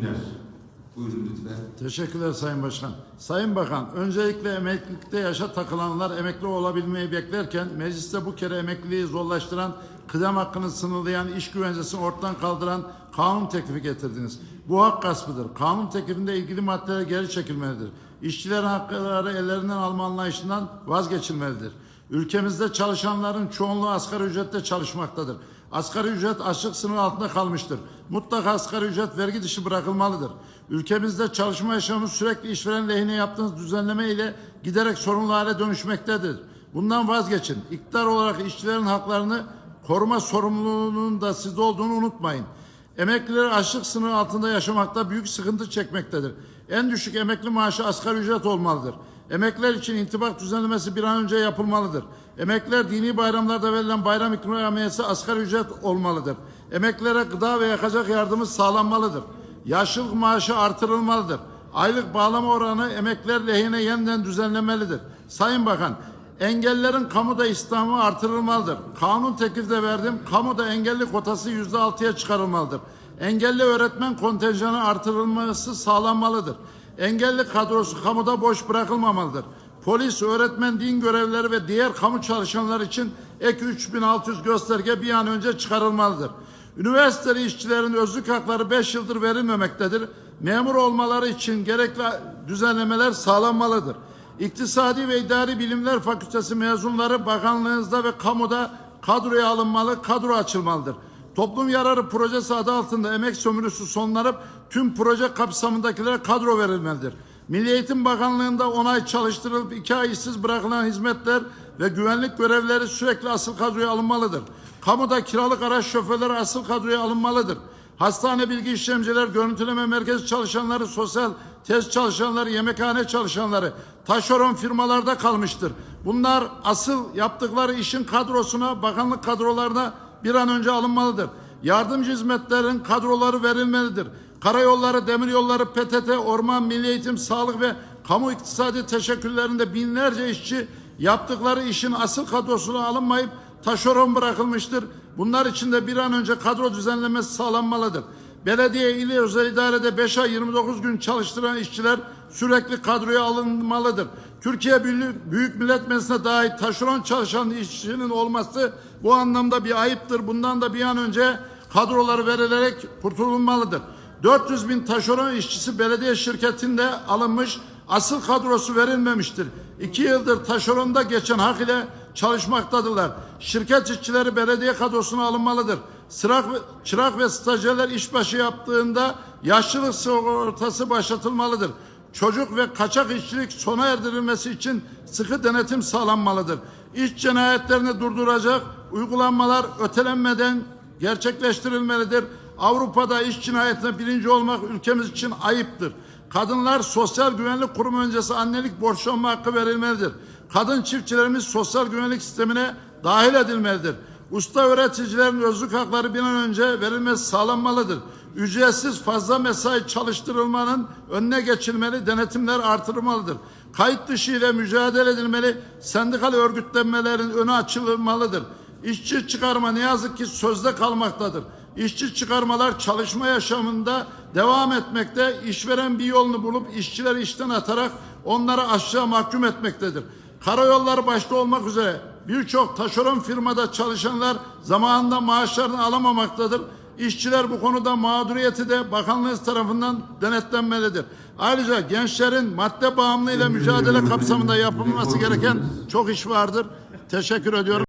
Günler. Buyurun lütfen. Teşekkürler Sayın Başkan. Sayın Bakan, öncelikle emeklilikte yaşa takılanlar emekli olabilmeyi beklerken mecliste bu kere emekliliği zorlaştıran, kıdem hakkını sınırlayan, iş güvencesini ortadan kaldıran kanun teklifi getirdiniz. Bu hak gaspıdır. Kanun teklifinde ilgili maddeler geri çekilmelidir. İşçilerin hakları ellerinden alma anlayışından vazgeçilmelidir. Ülkemizde çalışanların çoğunluğu asgari ücretle çalışmaktadır. Asgari ücret açlık sınırı altında kalmıştır. Mutlaka asgari ücret vergi dışı bırakılmalıdır. Ülkemizde çalışma yaşamı sürekli işveren lehine yaptığınız düzenleme ile giderek sorunlu hale dönüşmektedir. Bundan vazgeçin. İktidar olarak işçilerin haklarını koruma sorumluluğunun da sizde olduğunu unutmayın. Emekliler açlık sınırı altında yaşamakta büyük sıkıntı çekmektedir. En düşük emekli maaşı asgari ücret olmalıdır. Emekliler için intibak düzenlemesi bir an önce yapılmalıdır. Emekliler dini bayramlarda verilen bayram ikramiyesi asgari ücret olmalıdır. Emeklilere gıda ve yakacak yardımı sağlanmalıdır. Yaşlılık maaşı artırılmalıdır. Aylık bağlama oranı emekliler lehine yeniden düzenlemelidir. Sayın Bakan, engellerin kamuda istihdamı artırılmalıdır. Kanun teklifde verdim, kamuda engelli kotası yüzde altıya çıkarılmalıdır. Engelli öğretmen kontenjanı artırılması sağlanmalıdır. Engelli kadrosu kamuda boş bırakılmamalıdır. Polis, öğretmen, din görevlileri ve diğer kamu çalışanları için ek 3600 gösterge bir an önce çıkarılmalıdır. Üniversiteli işçilerin özlük hakları 5 yıldır verilmemektedir. Memur olmaları için gerekli düzenlemeler sağlanmalıdır. İktisadi ve İdari Bilimler Fakültesi mezunları bakanlığınızda ve kamuda kadroya alınmalı, kadro açılmalıdır. Toplum yararı projesi adı altında emek sömürüsü sonlanıp tüm proje kapsamındakilere kadro verilmelidir. Milli Eğitim Bakanlığı'nda 10 ay çalıştırılıp 2 ay işsiz bırakılan hizmetler ve güvenlik görevlileri sürekli asıl kadroya alınmalıdır. Kamuda kiralık araç şoförleri asıl kadroya alınmalıdır. Hastane bilgi işlemciler, görüntüleme merkezi çalışanları, sosyal test çalışanları, yemekhane çalışanları taşeron firmalarda kalmıştır. Bunlar asıl yaptıkları işin kadrosuna, bakanlık kadrolarına bir an önce alınmalıdır. Yardımcı hizmetlerin kadroları verilmelidir. Karayolları, demiryolları, PTT, orman, milli eğitim, sağlık ve kamu iktisadi teşekküllerinde binlerce işçi yaptıkları işin asıl kadrosuna alınmayıp taşeron bırakılmıştır. Bunlar için de bir an önce kadro düzenlemesi sağlanmalıdır. Belediye, ili, özel idarede 5 ay 29 gün çalıştıran işçiler sürekli kadroya alınmalıdır. Türkiye Büyük Millet Meclisi'ne dahil taşeron çalışan işçinin olması bu anlamda bir ayıptır. Bundan da bir an önce kadroları verilerek kurtulunmalıdır. 400 bin taşeron işçisi belediye şirketinde alınmış, asıl kadrosu verilmemiştir. İki yıldır taşeronda geçen hak ile çalışmaktadırlar. Şirket işçileri belediye kadrosuna alınmalıdır. Çırak, çırak ve stajyerler işbaşı yaptığında yaşlılık sigortası başlatılmalıdır. Çocuk ve kaçak işçilik sona erdirilmesi için sıkı denetim sağlanmalıdır. İş cinayetlerini durduracak uygulanmalar ötelenmeden gerçekleştirilmelidir. Avrupa'da iş cinayetine birinci olmak ülkemiz için ayıptır. Kadınlar sosyal güvenlik kurumu öncesi annelik borçlanma hakkı verilmelidir. Kadın çiftçilerimiz sosyal güvenlik sistemine dahil edilmelidir. Usta öğreticilerin özlük hakları bir an önce verilmesi sağlanmalıdır. Ücretsiz fazla mesai çalıştırılmanın önüne geçilmeli, denetimler artırılmalıdır. Kayıt dışı ile mücadele edilmeli, sendikal örgütlenmelerin önü açılmalıdır. İşçi çıkarma ne yazık ki sözde kalmaktadır. İşçi çıkarmalar çalışma yaşamında devam etmekte, işveren bir yolunu bulup işçileri işten atarak onları aşağı mahkum etmektedir. Karayolları başta olmak üzere birçok taşeron firmada çalışanlar zamanında maaşlarını alamamaktadır. İşçiler bu konuda mağduriyeti de bakanlığınız tarafından denetlenmelidir. Ayrıca gençlerin madde bağımlılığıyla mücadele kapsamında yapılması gereken çok iş vardır. Teşekkür ediyorum.